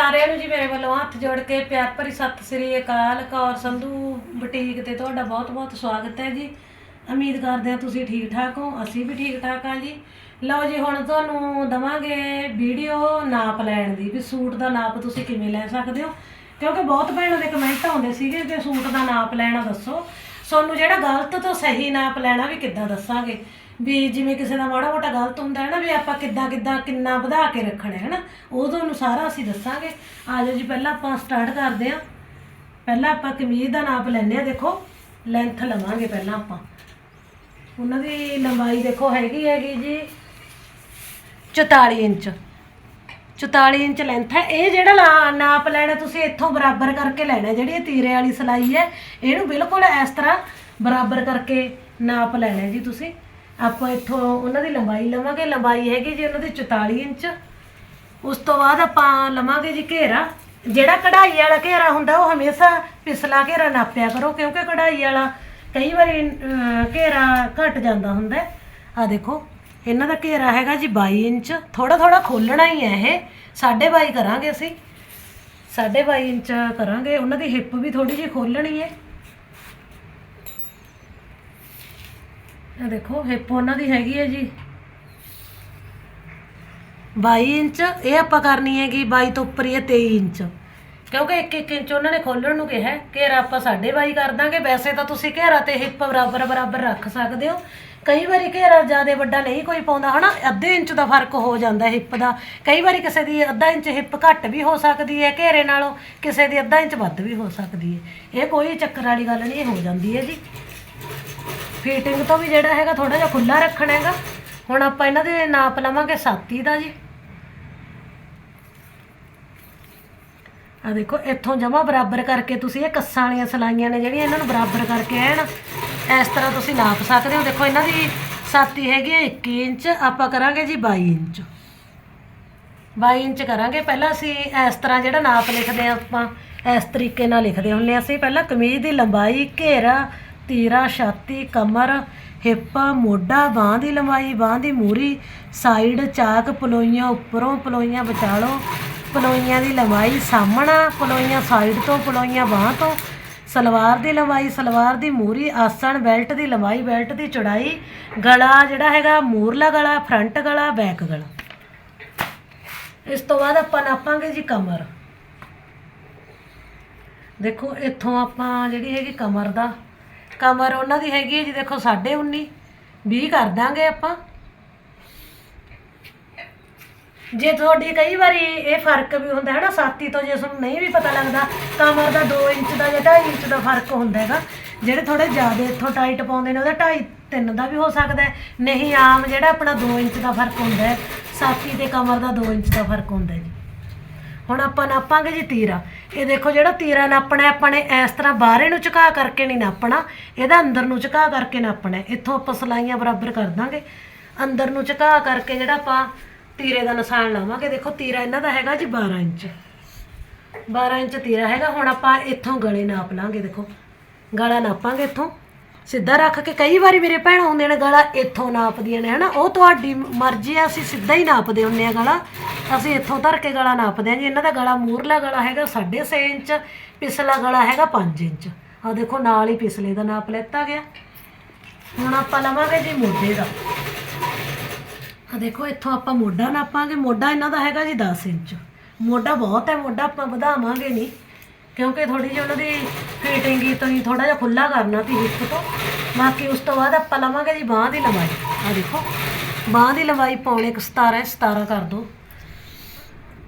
ਸਾਰਿਆਂ ਨੂੰ ਜੀ ਮੇਰੇ ਵੱਲੋਂ ਹੱਥ ਜੋੜ ਕੇ ਪਿਆਰ ਭਰੀ ਸਤਿ ਸ੍ਰੀ ਅਕਾਲ, ਕੌਰ ਸੰਧੂ ਬੁਟੀਕ ਤੇ ਤੁਹਾਡਾ ਬਹੁਤ-ਬਹੁਤ ਸਵਾਗਤ ਹੈ ਜੀ। ਉਮੀਦ ਕਰਦੇ ਹਾਂ ਤੁਸੀਂ ਠੀਕ ਠਾਕ ਹੋ, ਅਸੀਂ ਵੀ ਠੀਕ ਠਾਕ ਹਾਂ ਜੀ। ਲਓ ਜੀ, ਹੁਣ ਤੁਹਾਨੂੰ ਦਵਾਂਗੇ ਵੀਡੀਓ ਨਾਪ ਲੈਣ ਦੀ ਵੀ ਸੂਟ ਦਾ ਨਾਪ ਤੁਸੀਂ ਕਿਵੇਂ ਲੈ ਸਕਦੇ ਹੋ। ਕਿਉਂਕਿ ਬਹੁਤ ਭੈਣਾਂ ਦੇ ਕਮੈਂਟ ਆਉਂਦੇ ਸੀਗੇ ਕਿ ਸੂਟ ਦਾ ਨਾਪ ਲੈਣਾ ਦੱਸੋ। ਸੋਨੂੰ ਜਿਹੜਾ ਗਲਤ ਤੋਂ ਸਹੀ ਨਾਪ ਲੈਣਾ ਵੀ ਕਿੱਦਾਂ ਦੱਸਾਂਗੇ? ਵੀ ਜਿਵੇਂ ਕਿਸੇ ਦਾ ਮਾੜਾ ਮੋਟਾ ਗਲਤ ਹੁੰਦਾ ਹੈ ਨਾ, ਵੀ ਆਪਾਂ ਕਿੱਦਾਂ ਕਿੱਦਾਂ ਕਿੰਨਾ ਵਧਾ ਕੇ ਰੱਖਣਾ ਹੈ ਨਾ, ਉਹ ਤੁਹਾਨੂੰ ਸਾਰਾ ਅਸੀਂ ਦੱਸਾਂਗੇ। ਆ ਜਾਓ ਜੀ, ਪਹਿਲਾਂ ਆਪਾਂ ਸਟਾਰਟ ਕਰਦੇ ਹਾਂ। ਪਹਿਲਾਂ ਆਪਾਂ ਕਮੀਜ਼ ਦਾ ਨਾਪ ਲੈਂਦੇ ਆ ਦੇਖੋ। ਲੈਂਥ ਲਵਾਂਗੇ ਪਹਿਲਾਂ ਆਪਾਂ। ਉਹਨਾਂ ਦੀ ਲੰਬਾਈ ਦੇਖੋ, ਹੈਗੀ ਹੈਗੀ ਜੀ 44 ਇੰਚ। 44 ਇੰਚ ਲੈਂਥ ਹੈ। ਇਹ ਜਿਹੜਾ ਲਾ- ਨਾਪ ਲੈਣਾ ਤੁਸੀਂ ਇੱਥੋਂ ਬਰਾਬਰ ਕਰਕੇ ਲੈਣਾ ਜਿਹੜੀ ਇਹ ਤੀਰੇ ਵਾਲੀ ਸਲਾਈ ਹੈ, ਇਹਨੂੰ ਬਿਲਕੁਲ ਇਸ ਤਰ੍ਹਾਂ ਬਰਾਬਰ ਕਰਕੇ ਨਾਪ ਲੈਣਾ ਜੀ ਤੁਸੀਂ। ਆਪਾਂ ਇੱਥੋਂ ਉਹਨਾਂ ਦੀ ਲੰਬਾਈ ਲਵਾਂਗੇ ਲੰਬਾਈ ਹੈਗੀ ਜੀ ਉਹਨਾਂ ਦੀ 44 ਇੰਚ। ਉਸ ਤੋਂ ਬਾਅਦ ਆਪਾਂ ਲਵਾਂਗੇ ਜੀ ਘੇਰਾ। ਜਿਹੜਾ ਕਢਾਈ ਵਾਲਾ ਘੇਰਾ ਹੁੰਦਾ ਉਹ ਹਮੇਸ਼ਾ ਪਿਛਲਾ ਘੇਰਾ ਨਾਪਿਆ ਕਰੋ ਕਿਉਂਕਿ ਕਢਾਈ ਵਾਲਾ ਕਈ ਵਾਰੀ ਅਹ, ਘੇਰਾ ਘਟ ਜਾਂਦਾ ਹੁੰਦਾ ਆ ਦੇਖੋ ਇਹਨਾਂ ਦਾ ਘੇਰਾ ਹੈਗਾ ਜੀ 22 ਇੰਚ। ਥੋੜਾ ਥੋੜਾ ਖੋਲਣਾ ਹੀ ਹੈ ਇਹ। 22.5 ਕਰਾਂਗੇ ਅਸੀਂ। 22.5 ਇੰਚ ਕਰਾਂਗੇ। ਉਹਨਾਂ ਦੀ ਹਿੱਪ ਵੀ ਥੋੜੀ ਜਿਹੀ ਖੋਲਣੀ ਹੈ। ਆ ਦੇਖੋ ਹਿੱਪ ਉਹਨਾਂ ਦੀ ਹੈਗੀ ਹੈ ਜੀ। 22 ਇੰਚ, ਇਹ ਆਪਾਂ ਕਰਨੀ ਹੈਗੀ 22 ਤੋਂ ਉੱਪਰ ਹੀ ਹੈ 23 ਇੰਚ। ਕਿਉਂਕਿ 1-1 ਇੰਚ ਉਹਨਾਂ ਨੇ ਖੋਲਣ ਨੂੰ ਕਿਹਾ ਘੇਰਾ ਆਪਾਂ 22.5 ਕਰ ਦਾਂਗੇ। ਵੈਸੇ ਤਾਂ ਤੁਸੀਂ ਘੇਰਾ ਤੇ ਹਿੱਪ ਬਰਾਬਰ ਬਰਾਬਰ ਰੱਖ ਸਕਦੇ ਹੋ। ਕਈ ਵਾਰੀ ਘੇਰਾ ਜ਼ਿਆਦਾ ਵੱਡਾ ਨਹੀਂ ਕੋਈ ਪਾਉਂਦਾ, ਹਨਾ? ਅੱਧੇ ਇੰਚ ਦਾ ਫ਼ਰਕ ਹੋ ਜਾਂਦਾ ਹਿੱਪ ਦਾ। ਕਈ ਵਾਰੀ ਕਿਸੇ ਦੀ ਅੱਧਾ ਇੰਚ ਹਿੱਪ ਘੱਟ ਵੀ ਹੋ ਸਕਦੀ ਹੈ, ਘੇਰੇ ਨਾਲੋਂ ਕਿਸੇ ਦੀ ਅੱਧਾ ਇੰਚ ਵੱਧ ਵੀ ਹੋ ਸਕਦੀ ਹੈ। ਇਹ ਕੋਈ ਚੱਕਰ ਵਾਲੀ ਗੱਲ ਨਹੀਂ ਹੋ ਜਾਂਦੀ ਹੈ ਜੀ। ਫਿਟਿੰਗ ਤੋਂ ਵੀ ਜਿਹੜਾ ਹੈਗਾ ਥੋੜਾ ਜਿਹਾ ਖੁੱਲਾ ਰੱਖਣਾ ਹੈਗਾ। ਹੁਣ ਆਪਾਂ ਇਹਨਾਂ ਦੇ ਨਾਪ ਲਵਾਂਗੇ ਸਾਤੀ ਦਾ ਜੀ। ਆ ਦੇਖੋ, ਇੱਥੋਂ ਜਮਾ ਬਰਾਬਰ ਕਰਕੇ ਤੁਸੀਂ ਇਹ ਕੱਸਾਂ ਵਾਲੀਆਂ ਸਲਾਈਆਂ ਨੇ ਜਿਹੜੀਆਂ ਇਹਨਾਂ ਨੂੰ ਬਰਾਬਰ ਕਰਕੇ ਐਨ, ਇਸ ਤਰ੍ਹਾਂ ਤੁਸੀਂ ਨਾਪ ਸਕਦੇ ਹੋ। ਦੇਖੋ, ਇਹਨਾਂ ਦੀ ਸਾਤੀ ਹੈਗੀ ਹੈ 21 ਇੰਚ, ਆਪਾਂ ਕਰਾਂਗੇ ਜੀ 22 ਇੰਚ। 22 ਇੰਚ ਕਰਾਂਗੇ। ਪਹਿਲਾਂ ਅਸੀਂ ਇਸ ਤਰ੍ਹਾਂ ਜਿਹੜਾ ਨਾਪ ਲਿਖਦੇ ਆ ਆਪਾਂ, ਇਸ ਤਰੀਕੇ ਨਾਲ ਲਿਖਦੇ ਹੁੰਦੇ ਹਾਂ ਅਸੀਂ। ਪਹਿਲਾਂ ਕਮੀਜ਼ ਦੀ ਲੰਬਾਈ, ਘੇਰਾ ਤੀਰਾ, ਛਾਤੀ, ਕਮਰ, ਹਿੱਪ, ਮੋਢਾ, ਬਾਹ ਦੀ ਲੰਬਾਈ, ਬਾਹ ਦੀ ਮੂਰੀ, ਸਾਈਡ, ਚਾਕ, ਪਲੋਈਆਂ ਉੱਪਰੋਂ ਪਲੋਈਆਂ ਵਿਚਾਲੋਂ, ਪਲੋਈਆਂ ਦੀ ਲੰਬਾਈ ਸਾਹਮਣਾ, ਪਲੋਈਆਂ ਸਾਈਡ ਤੋਂ, ਪਲੋਈਆਂ ਬਾਹ ਤੋਂ, ਸਲਵਾਰ ਦੀ ਲੰਬਾਈ, ਸਲਵਾਰ ਦੀ ਮੂਰੀ, ਆਸਣ ਬੈਲਟ ਦੀ ਲੰਬਾਈ, ਬੈਲਟ ਦੀ ਚੌੜਾਈ, ਗਲਾ ਜਿਹੜਾ ਹੈਗਾ ਮੂਰਲਾ ਗਲਾ, ਫਰੰਟ ਗਲਾ, ਬੈਕ ਗਲਾ। ਇਸ ਤੋਂ ਬਾਅਦ ਆਪਾਂ ਨਾਪਾਂਗੇ ਜੀ ਕਮਰ। ਦੇਖੋ, ਇੱਥੋਂ ਆਪਾਂ ਜਿਹੜੀ ਹੈਗੀ ਕਮਰ ਦਾ ਕਮਰ ਉਹਨਾਂ ਦੀ ਹੈਗੀ ਹੈ ਜੀ, ਦੇਖੋ 19.5 20 ਕਰ ਦਾਂਗੇ ਆਪਾਂ। ਜੇ ਤੁਹਾਡੀ ਕਈ ਵਾਰੀ ਇਹ ਫ਼ਰਕ ਵੀ ਹੁੰਦਾ ਹੈ ਨਾ ਸਾਥੀ ਤੋਂ ਜੇ ਤੁਹਾਨੂੰ ਨਹੀਂ ਵੀ ਪਤਾ ਲੱਗਦਾ ਕਮਰ ਦਾ 2 ਇੰਚ ਦਾ ਜਾਂ 2.5 ਇੰਚ ਦਾ ਫ਼ਰਕ ਹੁੰਦਾ ਹੈਗਾ। ਜਿਹੜੇ ਥੋੜੇ ਜ਼ਿਆਦਾ ਇੱਥੋਂ ਟਾਈਟ ਪਾਉਂਦੇ ਨੇ, ਉਹਦਾ 2.5 3 ਦਾ ਵੀ ਹੋ ਸਕਦਾ ਨਹੀਂ, ਆਮ ਜਿਹੜਾ ਆਪਣਾ 2 ਇੰਚ ਦਾ ਫ਼ਰਕ ਹੁੰਦਾ ਹੈ, ਸਾਥੀ ਤੇ ਕਮਰ ਦਾ 2 ਇੰਚ ਦਾ ਫ਼ਰਕ ਹੁੰਦਾ ਜੀ। ਹੁਣ ਆਪਾਂ ਨਾਪਾਂਗੇ ਜੀ ਤੀਰਾ। ਇਹ ਦੇਖੋ ਜਿਹੜਾ ਤੀਰਾ ਨਾਪਣਾ ਆਪਾਂ ਨੇ ਇਸ ਤਰ੍ਹਾਂ ਬਾਹਰੇ ਨੂੰ ਝੁਕਾ ਕਰਕੇ ਨਹੀਂ ਨਾਪਣਾ। ਇਹਦਾ ਅੰਦਰ ਨੂੰ ਝੁਕਾ ਕਰਕੇ ਨਾਪਣਾ ਇੱਥੋਂ ਆਪਾਂ ਸਲਾਈਆਂ ਬਰਾਬਰ ਕਰ ਦਾਂਗੇ। ਅੰਦਰ ਨੂੰ ਝੁਕਾ ਕਰਕੇ ਜਿਹੜਾ ਆਪਾਂ ਤੀਰੇ ਦਾ ਨਿਸ਼ਾਨ ਲਾਵਾਂਗੇ। ਦੇਖੋ ਤੀਰਾ ਇਹਨਾਂ ਦਾ ਹੈਗਾ ਜੀ 12 ਇੰਚ। 12 ਇੰਚ ਤੀਰਾ ਹੈਗਾ। ਹੁਣ ਆਪਾਂ ਇੱਥੋਂ ਗਲੇ ਨਾਪ ਲਾਂਗੇ, ਦੇਖੋ। ਗਲਾ ਨਾਪਾਂਗੇ ਇੱਥੋਂ। ਸਿੱਧਾ ਰੱਖ ਕੇ ਕਈ ਵਾਰੀ ਮੇਰੇ ਭੈਣ ਆਉਂਦੇ ਨੇ ਗਲਾ ਇੱਥੋਂ ਨਾਪਦੀਆਂ ਨੇ, ਹਨਾ? ਉਹ ਤੁਹਾਡੀ ਮਰਜ਼ੀ ਆ, ਅਸੀਂ ਸਿੱਧਾ ਹੀ ਨਾਪਦੇ ਹੁੰਨੇ ਆ ਗਲਾ। ਅਸੀਂ ਇੱਥੋਂ ਧਰ ਕੇ ਗਲਾ ਨਾਪਦੇ ਆ ਜੀ ਇਹਨਾਂ ਦਾ ਗਲਾ ਮੂਰਲਾ ਗਲਾ ਹੈਗਾ 6.5 ਇੰਚ ਪਿਛਲਾ ਗਲਾ ਹੈਗਾ 5 ਇੰਚ। ਆ ਦੇਖੋ, ਨਾਲ ਹੀ ਪਿਛਲੇ ਦਾ ਨਾਪ ਲੈਤਾ ਗਿਆ। ਹੁਣ ਆਪਾਂ ਲਵਾਂਗੇ ਜੀ ਮੋਢੇ ਦਾ। ਆ ਦੇਖੋ, ਇੱਥੋਂ ਆਪਾਂ ਮੋਢਾ ਨਾਪਾਂਗੇ। ਮੋਢਾ ਇਹਨਾਂ ਦਾ ਹੈਗਾ ਜੀ 10 ਇੰਚ। ਮੋਢਾ ਬਹੁਤ ਹੈ, ਮੋਢਾ ਆਪਾਂ ਵਧਾਵਾਂਗੇ ਨਹੀਂ। ਕਿਉਂਕਿ ਥੋੜੀ ਜਿਹੀ ਉਹਨਾਂ ਦੀ ਫਿਟਿੰਗ ਹੀ ਤੋਂ ਹੀ ਥੋੜਾ ਜਿਹਾ ਖੁੱਲਾ ਕਰਨਾ ਤੀ ਹਿੱਪ ਤੋਂ। ਬਾਕੀ ਉਸ ਤੋਂ ਬਾਅਦ ਆਪਾਂ ਲਵਾਂਗੇ ਜੀ ਬਾਹ ਦੀ ਲੰਬਾਈ। ਆ ਦੇਖੋ, ਬਾਹ ਦੀ ਲੰਬਾਈ ਪੌਣੇ 17 17 ਕਰ ਦੋ।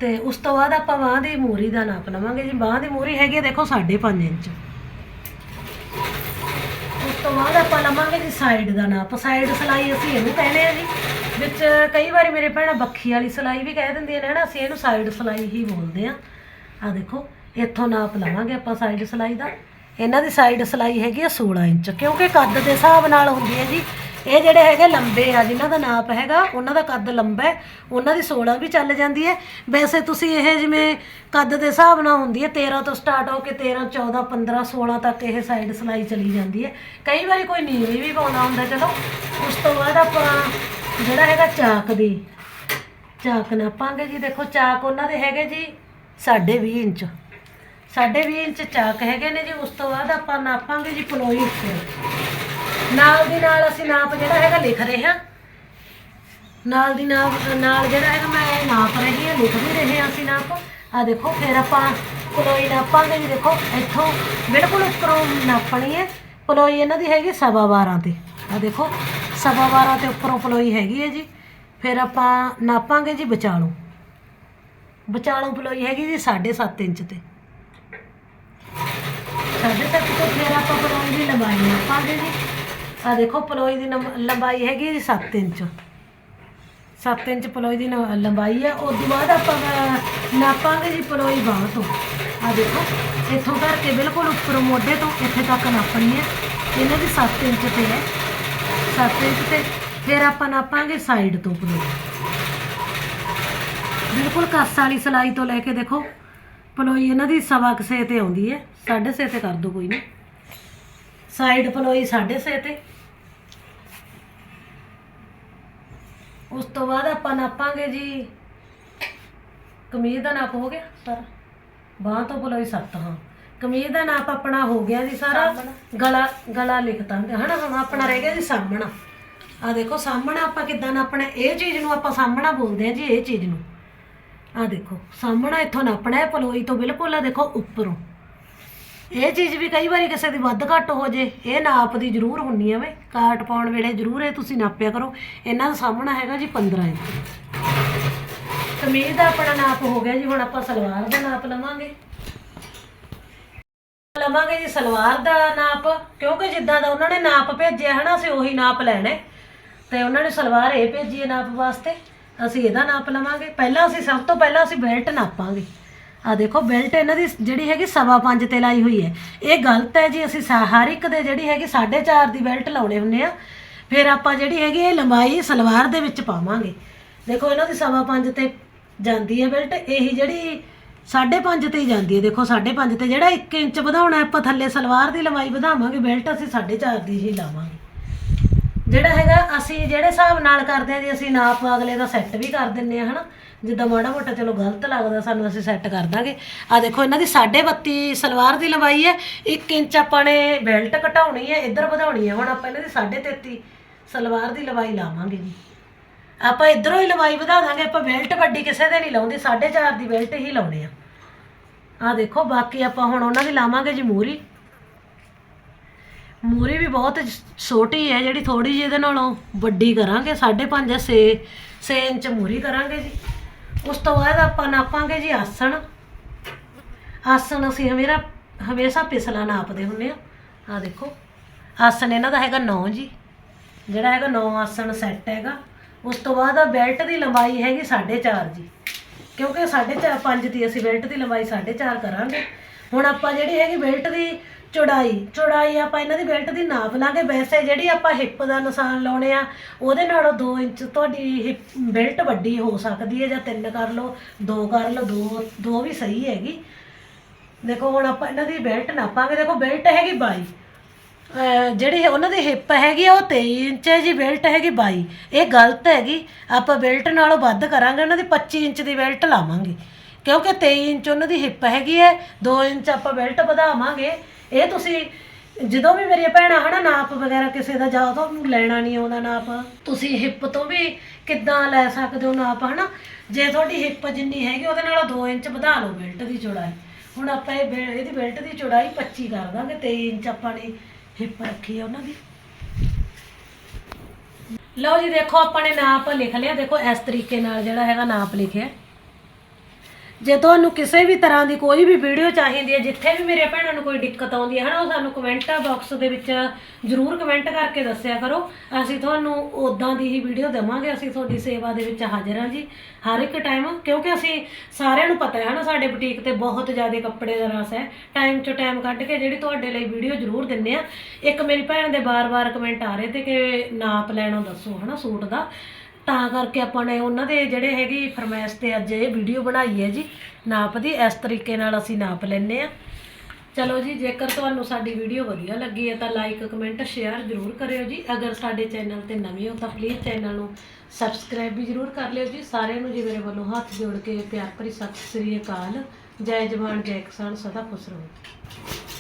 ਤੇ ਉਸ ਤੋਂ ਬਾਅਦ ਆਪਾਂ ਬਾਹ ਦੀ ਮੂਰੀ ਦਾ ਨਾਪ ਲਵਾਂਗੇ ਜੀ। ਬਾਹ ਦੀ ਮੂਰੀ ਹੈਗੀ ਹੈ ਦੇਖੋ 5.5 ਇੰਚ। ਉਸ ਤੋਂ ਬਾਅਦ ਆਪਾਂ ਲਵਾਂਗੇ ਜੀ ਸਾਈਡ ਦਾ ਨਾਪ। ਸਾਈਡ ਸਲਾਈ ਅਸੀਂ ਇਹਨੂੰ ਕਹਿੰਦੇ ਆ ਜੀ, ਵਿੱਚ ਕਈ ਵਾਰੀ ਮੇਰੇ ਭੈਣਾਂ ਬੱਖੀ ਵਾਲੀ ਸਲਾਈ ਵੀ ਕਹਿ ਦਿੰਦੀਆਂ ਨੇ ਨਾ ਅਸੀਂ ਇਹਨੂੰ ਸਾਈਡ ਸਲਾਈ ਹੀ ਬੋਲਦੇ ਆ। ਆ ਦੇਖੋ ਇੱਥੋਂ ਨਾਪ ਲਵਾਂਗੇ ਆਪਾਂ ਸਾਈਡ ਸਲਾਈ ਦਾ। ਇਹਨਾਂ ਦੀ ਸਾਈਡ ਸਲਾਈ ਹੈਗੀ ਆ 16 ਇੰਚ, ਕਿਉਂਕਿ ਕੱਦ ਦੇ ਹਿਸਾਬ ਨਾਲ ਹੁੰਦੀ ਹੈ ਜੀ। ਇਹ ਜਿਹੜੇ ਹੈਗੇ ਲੰਬੇ ਆ, ਜਿਨ੍ਹਾਂ ਦਾ ਨਾਪ ਹੈਗਾ, ਉਹਨਾਂ ਦਾ ਕੱਦ ਲੰਬਾ ਹੈ, ਉਹਨਾਂ ਦੀ 16 ਵੀ ਚੱਲ ਜਾਂਦੀ ਹੈ। ਵੈਸੇ ਤੁਸੀਂ ਇਹ ਜਿਵੇਂ ਕੱਦ ਦੇ ਹਿਸਾਬ ਨਾਲ ਹੁੰਦੀ ਹੈ 13 ਤੋਂ ਸਟਾਰਟ ਹੋ ਕੇ 13 14 15 16 ਤੱਕ ਇਹ ਸਾਈਡ ਸਲਾਈ ਚਲੀ ਜਾਂਦੀ ਹੈ। ਕਈ ਵਾਰੀ ਕੋਈ ਨੀਵੀਂ ਵੀ ਪਾਉਣਾ ਹੁੰਦਾ, ਚਲੋ, ਉਸ ਤੋਂ ਬਾਅਦ ਆਪਾਂ ਜਿਹੜਾ ਹੈਗਾ ਚਾਕ ਦੀ, ਚਾਕ ਨਾਪਾਂਗੇ ਜੀ। ਦੇਖੋ, ਚਾਕ ਉਹਨਾਂ ਦੇ ਹੈਗੇ ਜੀ, ਸਾਢੇ 20 ਇੰਚ। ਸਾਢੇ 20 ਇੰਚ ਚਾਕ ਹੈਗੇ ਨੇ ਜੀ, ਉਸ ਤੋਂ ਬਾਅਦ ਆਪਾਂ ਨਾਪਾਂਗੇ ਜੀ ਪਲੋਈ ਉੱਤੇ। ਨਾਲ ਦੀ ਨਾਲ ਅਸੀਂ ਨਾਪ ਜਿਹੜਾ ਹੈਗਾ ਲਿਖ ਰਹੇ ਹਾਂ। ਨਾਲ ਦੀ ਨਾਪ ਨਾਲ ਜਿਹੜਾ ਹੈਗਾ ਮੈਂ ਨਾਪ ਰਹੀ ਹਾਂ, ਲਿਖ ਵੀ ਰਹੇ ਹਾਂ ਅਸੀਂ ਨਾਪ। ਆ ਦੇਖੋ, ਫਿਰ ਆਪਾਂ ਪਲੋਈ ਨਾਪਾਂਗੇ ਜੀ, ਦੇਖੋ, ਇੱਥੋਂ ਬਿਲਕੁਲ ਉੱਪਰੋਂ ਨਾਪਣੀ ਹੈ। ਪਲੋਈ ਇਹਨਾਂ ਦੀ ਹੈਗੀ ਸਵਾ 12 ਤੇ। ਆ ਦੇਖੋ, ਸਵਾ 12 ਤੇ ਉੱਪਰੋਂ ਪਲੋਈ ਹੈਗੀ ਹੈ ਜੀ। ਫਿਰ ਆਪਾਂ ਨਾਪਾਂਗੇ ਜੀ ਵਿਚਾਲੋਂ। ਵਿਚਾਲੋਂ ਪਲੋਈ ਹੈਗੀ ਜੀ 7.5 ਇੰਚ ਤੇ। ਸਾਢੇ ਸੱਤ ਤੋਂ ਫਿਰ ਆਪਾਂ ਪਲੋਈ ਦੀ ਲੰਬਾਈ ਨਾਪਾਂਗੇ ਜੀ। ਆ ਦੇਖੋ ਪਲੋਈ ਦੀ ਨੰਬ- ਲੰਬਾਈ ਹੈਗੀ ਜੀ 7 ਇੰਚ। 7 ਇੰਚ ਪਲੋਈ ਦੀ ਨ- ਲੰਬਾਈ ਹੈ ਉਸ ਤੋਂ ਬਾਅਦ ਆਪਾਂ ਅਹ, ਨਾਪਾਂਗੇ ਜੀ ਪਲੋਈ ਬਾਂਹ ਤੋਂ। ਆ ਦੇਖੋ ਇੱਥੋਂ ਕਰਕੇ ਬਿਲਕੁਲ ਉੱਪਰ ਮੋਢੇ ਤੋਂ ਇੱਥੇ ਤੱਕ ਨਾਪਣੀ ਹੈ। ਇਹਨਾਂ ਦੀ 7 ਇੰਚ ਤੇ ਹੈ। 7 ਇੰਚ ਤੇ ਫਿਰ ਆਪਾਂ ਨਾਪਾਂਗੇ ਸਾਈਡ ਤੋਂ ਪਲੋਈ ਬਿਲਕੁਲ ਕੱਸ ਵਾਲੀ ਸਲਾਈ ਤੋਂ ਲੈ ਕੇ ਦੇਖੋ ਪਲੋਈ ਇਹਨਾਂ ਦੀ ਸਵਾ ਕੁ ਤੇ ਆਉਂਦੀ ਹੈ। ਸਾਢੇ ਛੇ ਤੇ ਕਰ ਦੋ ਕੋਈ ਨਹੀਂ ਸਾਈਡ ਪਲੋਈ ਸਾਢੇ ਛੇ ਤੇ। ਉਸ ਤੋਂ ਬਾਅਦ ਆਪਾਂ ਨਾਪਾਂਗੇ ਜੀ। ਕਮੀਜ਼ ਦਾ ਨਾਪ ਹੋ ਗਿਆ ਸਾਰਾ। ਬਾਂਹ ਤੋਂ ਪਲੋਈ 7 ਹਾਂ। ਕਮੀਜ਼ ਦਾ ਨਾਪ ਆਪਣਾ ਹੋ ਗਿਆ ਜੀ ਸਾਰਾ। ਗਲਾ ਗਲਾ ਲਿਖ ਦਾਂਗੇ ਹਨਾ? ਹੁਣ ਆਪਣਾ ਰਹਿ ਗਿਆ ਜੀ ਸਾਹਮਣਾ। ਆ ਦੇਖੋ ਸਾਹਮਣਾ ਆਪਾਂ ਕਿੱਦਾਂ ਨਾਪਣਾ? ਇਹ ਚੀਜ਼ ਨੂੰ ਆਪਾਂ ਸਾਹਮਣਾ ਬੋਲਦੇ ਆ ਜੀ ਇਹ ਚੀਜ਼ ਨੂੰ। ਆ ਦੇਖੋ ਸਾਹਮਣਾ ਇੱਥੋਂ ਨਾਪਣਾ ਹੈ ਪਲੋਈ ਤੋਂ ਬਿਲਕੁਲ ਆ ਦੇਖੋ ਉੱਪਰੋਂ। ਇਹ ਚੀਜ਼ ਵੀ ਕਈ ਵਾਰੀ ਕਿਸੇ ਦੀ ਵੱਧ ਘੱਟ ਹੋ ਜੇ, ਇਹ ਨਾਪ ਦੀ ਜ਼ਰੂਰ ਹੁੰਨੀ ਆ ਵੇ। ਕਾਟ ਪਾਉਣ ਵੇਲੇ ਜ਼ਰੂਰ ਇਹ ਤੁਸੀਂ ਨਾਪਿਆ ਕਰੋ। ਇਹਨਾਂ ਦਾ ਸਾਹਮਣਾ ਹੈਗਾ ਜੀ 15 ਇੰਚ। ਕਮੀਜ਼ ਦਾ ਆਪਣਾ ਨਾਪ ਹੋ ਗਿਆ ਜੀ, ਹੁਣ ਆਪਾਂ ਸਲਵਾਰ ਦਾ ਨਾਪ ਲਵਾਂਗੇ। ਲਵਾਂਗੇ ਜੀ ਸਲਵਾਰ ਦਾ ਨਾਪ, ਕਿਉਂਕਿ ਜਿੱਦਾਂ ਦਾ ਉਹਨਾਂ ਨੇ ਨਾਪ ਭੇਜਿਆ ਹੈ ਨਾ ਅਸੀਂ ਉਹੀ ਨਾਪ ਲੈਣੇ। ਤੇ ਉਹਨਾਂ ਨੇ ਸਲਵਾਰ ਇਹ ਭੇਜੀ ਹੈ ਨਾਪ ਵਾਸਤੇ, ਅਸੀਂ ਇਹਦਾ ਨਾਪ ਲਵਾਂਗੇ। ਪਹਿਲਾਂ ਅਸੀਂ, ਸਭ ਤੋਂ ਪਹਿਲਾਂ ਅਸੀਂ ਬੈਲਟ ਨਾਪਾਂਗੇ। ਆ ਦੇਖੋ ਬੈਲਟ ਇਹਨਾਂ ਦੀ ਜਿਹੜੀ ਹੈਗੀ ਸਵਾ ਪੰਜ ਤੇ ਲਾਈ ਹੋਈ ਹੈ। ਇਹ ਗਲਤ ਹੈ ਜੀ, ਅਸੀਂ ਸਾ- ਹਰ ਇੱਕ ਦੇ ਜਿਹੜੀ ਹੈਗੀ 4.5 ਦੀ ਬੈਲਟ ਲਾਉਣੇ ਹੁੰਨੇ ਆ। ਫਿਰ ਆਪਾਂ ਜਿਹੜੀ ਹੈਗੀ ਇਹ ਲੰਬਾਈ ਸਲਵਾਰ ਦੇ ਵਿੱਚ ਪਾਵਾਂਗੇ। ਦੇਖੋ, ਇਹਨਾਂ ਦੀ ਸਵਾ ਪੰਜ ਤੇ ਜਾਂਦੀ ਹੈ ਬੈਲਟ ਇਹੀ ਜਿਹੜੀ 5.5 ਤੇ ਹੀ ਜਾਂਦੀ ਹੈ। ਦੇਖੋ 5.5 ਤੇ ਜਿਹੜਾ 1 ਇੰਚ ਵਧਾਉਣਾ ਆਪਾਂ ਥੱਲੇ ਸਲਵਾਰ ਦੀ ਲੰਬਾਈ ਵਧਾਵਾਂਗੇ ਬੈਲਟ ਅਸੀਂ 4.5 ਦੀ ਹੀ ਲਾਵਾਂਗੇ। ਜਿਹੜਾ ਹੈਗਾ, ਅਸੀਂ ਜਿਹੜੇ ਹਿਸਾਬ ਨਾਲ ਕਰਦੇ ਆ ਜੀ, ਅਸੀਂ ਨਾਪ ਅਗਲੇ ਦਾ ਸੈੱਟ ਵੀ ਕਰ ਦਿੰਨੇ ਆ, ਹਨਾ? ਜਿੱਦਾਂ ਮਾੜਾ ਮੋਟਾ ਚਲੋ ਗਲਤ ਲੱਗਦਾ, ਸਾਨੂੰ ਅਸੀਂ ਸੈੱਟ ਕਰ ਦਾਂਗੇ। ਆ ਦੇਖੋ, ਇਹਨਾਂ ਦੀ 32.5 ਸਲਵਾਰ ਦੀ ਲੰਬਾਈ ਹੈ 1 ਇੰਚ ਆਪਾਂ ਨੇ ਬੈਲਟ ਘਟਾਉਣੀ ਹੈ, ਇੱਧਰ ਵਧਾਉਣੀ ਹੈ। ਹੁਣ ਆਪਾਂ ਇਹਨਾਂ ਦੀ 33.5 ਸਲਵਾਰ ਦੀ ਲੰਬਾਈ ਲਾਵਾਂਗੇ ਜੀ। ਆਪਾਂ ਇਧਰੋਂ ਹੀ ਲੰਬਾਈ ਵਧਾ ਦਾਂਗੇ, ਆਪਾਂ ਬੈਲਟ ਵੱਡੀ ਕਿਸੇ ਦੇ ਨਹੀਂ ਲਾਉਂਦੇ 4.5 ਦੀ ਬੈਲਟ ਹੀ ਲਾਉਣੇ ਆ। ਆ ਦੇਖੋ, ਬਾਕੀ ਆਪਾਂ ਹੁਣ ਉਹਨਾਂ ਦੀ ਲਾਵਾਂਗੇ ਜੀ ਮੂਰੀ। ਮੂਰੀ ਵੀ ਬਹੁਤ ਛੋਟੀ ਹੈ ਜਿਹੜੀ ਥੋੜੀ ਜਿਹੀ ਇਹਦੇ ਨਾਲੋਂ ਵੱਡੀ ਕਰਾਂਗੇ 5.5 6 6 ਇੰਚ ਮੂਰੀ ਕਰਾਂਗੇ ਜੀ। ਉਸ ਤੋਂ ਬਾਅਦ ਆਪਾਂ ਨਾਪਾਂਗੇ ਜੀ ਆਸਣ। ਆਸਣ ਅਸੀਂ ਹਮੇਰਾ, ਹਮੇਸ਼ਾ ਪਿਸਲਾ ਨਾਪਦੇ ਹੁੰਨੇ ਆ। ਆ ਦੇਖੋ, ਆਸਣ ਇਹਨਾਂ ਦਾ ਹੈਗਾ 9 ਜੀ। ਜਿਹੜਾ ਹੈਗਾ 9 ਆਸਣ ਸੈੱਟ ਹੈਗਾ। ਉਸ ਤੋਂ ਬਾਅਦ ਆ ਬੈਲਟ ਦੀ ਲੰਬਾਈ ਹੈਗੀ 4.5 ਜੀ। ਕਿਉਂਕਿ 4.5 5 ਦੀ ਅਸੀਂ ਬੈਲਟ ਦੀ ਲੰਬਾਈ 4.5 ਕਰਾਂਗੇ। ਹੁਣ ਆਪਾਂ ਜਿਹੜੀ ਹੈਗੀ ਬੈਲਟ ਦੀ ਚੌੜਾਈ ਚੌੜਾਈ ਆਪਾਂ ਇਹਨਾਂ ਦੀ ਬੈਲਟ ਦੀ ਨਾਪ ਲਾਂਗੇ। ਵੈਸੇ ਜਿਹੜੀ ਆਪਾਂ ਹਿੱਪ ਦਾ ਨਿਸ਼ਾਨ ਲਾਉਣੇ ਆ, ਉਹਦੇ ਨਾਲੋਂ 2 ਇੰਚ ਤੁਹਾਡੀ ਹਿੱਪ ਬੈਲਟ ਵੱਡੀ ਹੋ ਸਕਦੀ ਹੈ ਜਾਂ 3 ਕਰ ਲਓ 2 ਕਰ ਲਓ 2 2 ਵੀ ਸਹੀ ਹੈਗੀ। ਦੇਖੋ, ਹੁਣ ਆਪਾਂ ਇਹਨਾਂ ਦੀ ਬੈਲਟ ਨਾਪਾਂਗੇ। ਦੇਖੋ ਬੈਲਟ ਹੈਗੀ 22 ਜਿਹੜੀ ਉਹਨਾਂ ਦੀ ਹਿੱਪ ਹੈਗੀ ਆ, ਉਹ 23 ਇੰਚ ਹੈ ਜੀ ਬੈਲਟ ਹੈਗੀ 22 ਇਹ ਗਲਤ ਹੈਗੀ। ਆਪਾਂ ਬੈਲਟ ਨਾਲੋਂ ਵੱਧ ਕਰਾਂਗੇ, ਉਹਨਾਂ ਦੀ 25 ਇੰਚ ਦੀ ਬੈਲਟ ਲਾਵਾਂਗੇ। ਕਿਉਂਕਿ 23 ਇੰਚ ਉਹਨਾਂ ਦੀ ਹਿੱਪ ਹੈਗੀ ਹੈ 2 ਇੰਚ ਆਪਾਂ ਬੈਲਟ ਵਧਾਵਾਂਗੇ। ਇਹ ਤੁਸੀਂ ਜਦੋਂ ਵੀ ਮੇਰੀਆਂ ਭੈਣਾਂ ਹਨਾ ਨਾਪ ਵਗੈਰਾ ਕਿਸੇ ਦਾ, ਜਾ ਤੁਹਾਨੂੰ ਲੈਣਾ ਨਹੀਂ ਆਉਂਦਾ ਨਾਪ, ਤੁਸੀਂ ਹਿੱਪ ਤੋਂ ਵੀ ਕਿੱਦਾਂ ਲੈ ਸਕਦੇ ਹੋ ਨਾਪ ਹਨਾ? ਜੇ ਤੁਹਾਡੀ ਹਿੱਪ ਜਿੰਨੀ ਹੈਗੀ, ਉਹਦੇ ਨਾਲ 2 ਇੰਚ ਵਧਾ ਲਓ ਬੈਲਟ ਦੀ ਚੌੜਾਈ। ਹੁਣ ਆਪਾਂ ਇਹ ਬੈ- ਇਹਦੀ ਬੈਲਟ ਦੀ ਚੌੜਾਈ 25 ਕਰ ਦਾਂਗੇ 23 ਇੰਚ ਆਪਾਂ ਨੇ ਹਿੱਪ ਰੱਖੀ ਆ ਉਹਨਾਂ ਦੀ। ਲਓ ਜੀ, ਦੇਖੋ ਆਪਾਂ ਨੇ ਨਾਪ ਲਿਖ ਲਿਆ। ਦੇਖੋ, ਇਸ ਤਰੀਕੇ ਨਾਲ ਜਿਹੜਾ ਹੈਗਾ ਨਾਪ ਲਿਖਿਆ। ਜੇ ਤੁਹਾਨੂੰ ਕਿਸੇ ਵੀ ਤਰ੍ਹਾਂ ਦੀ ਕੋਈ ਵੀ ਵੀਡੀਓ ਚਾਹੀਦੀ ਹੈ, ਜਿੱਥੇ ਵੀ ਮੇਰੇ ਭੈਣਾਂ ਨੂੰ ਕੋਈ ਦਿੱਕਤ ਆਉਂਦੀ ਹੈ, ਹਨਾ, ਉਹ ਸਾਨੂੰ ਕਮੈਂਟ ਬਾਕਸ ਦੇ ਵਿੱਚ ਜਰੂਰ ਕਮੈਂਟ ਕਰਕੇ ਦੱਸਿਆ ਕਰੋ। ਅਸੀਂ ਤੁਹਾਨੂੰ ਉਦਾਂ ਦੀ ਹੀ ਵੀਡੀਓ ਦੇਵਾਂਗੇ, ਅਸੀਂ ਤੁਹਾਡੀ ਸੇਵਾ ਦੇ ਵਿੱਚ ਹਾਜ਼ਰ ਹਾਂ ਜੀ, ਹਰ ਇੱਕ ਟਾਈਮ ਕਿਉਂਕਿ ਅਸੀਂ ਸਾਰਿਆਂ ਨੂੰ ਪਤਾ ਹੈ, ਹਨਾ, ਸਾਡੇ ਬੁਟੀਕ ਤੇ ਬਹੁਤ ਜ਼ਿਆਦਾ ਕੱਪੜੇ ਦਾ ਰਸ ਹੈ। ਟਾਈਮ ਚੋਂ ਟਾਈਮ ਕੱਢ ਕੇ ਜਿਹੜੀ ਤੁਹਾਡੇ ਲਈ ਵੀਡੀਓ ਜਰੂਰ ਦਿੰਨੇ ਆ। ਇੱਕ ਮੇਰੀ ਭੈਣ ਦੇ ਬਾਰ-ਬਾਰ ਕਮੈਂਟ ਆ ਰਹੇ ਤੇ ਕਿ ਨਾਪ ਲੈਣੋਂ ਦੱਸੋ, ਹਨਾ, ਸੂਟ ਦਾ। ਤਾਂ ਕਰਕੇ ਆਪਾਂ ਨੇ ਉਹਨਾਂ ਦੇ ਜਿਹੜੇ ਹੈਗੀ ਫਰਮਾਇਸ਼ ਤੇ ਅੱਜ ਇਹ ਵੀਡੀਓ ਬਣਾਈ ਹੈ ਜੀ। ਨਾਪ ਦੀ, ਇਸ ਤਰੀਕੇ ਨਾਲ ਅਸੀਂ ਨਾਪ ਲੈਨੇ ਆ ਚਲੋ ਜੀ, ਜੇਕਰ ਤੁਹਾਨੂੰ ਸਾਡੀ ਵੀਡੀਓ ਵਧੀਆ ਲੱਗੀ ਹੈ ਤਾਂ ਲਾਈਕ ਕਮੈਂਟ ਸ਼ੇਅਰ ਜ਼ਰੂਰ ਕਰਿਓ ਜੀ। ਅਗਰ ਸਾਡੇ ਚੈਨਲ ਤੇ ਨਵੇਂ ਹੋ ਤਾਂ ਪਲੀਜ਼ ਚੈਨਲ ਨੂੰ ਸਬਸਕ੍ਰਾਈਬ ਵੀ ਜ਼ਰੂਰ ਕਰ ਲਿਓ ਜੀ। ਸਾਰਿਆਂ ਨੂੰ ਜੀ ਮੇਰੇ ਵੱਲੋਂ ਹੱਥ ਜੋੜ ਕੇ ਪਿਆਰ ਭਰੀ ਸਤਿ ਸ੍ਰੀ ਅਕਾਲ। ਜੈ ਜਵਾਨ, ਜੈ ਕਿਸਾਨ, ਸਦਾ ਖੁਸ਼ ਰਹੋ।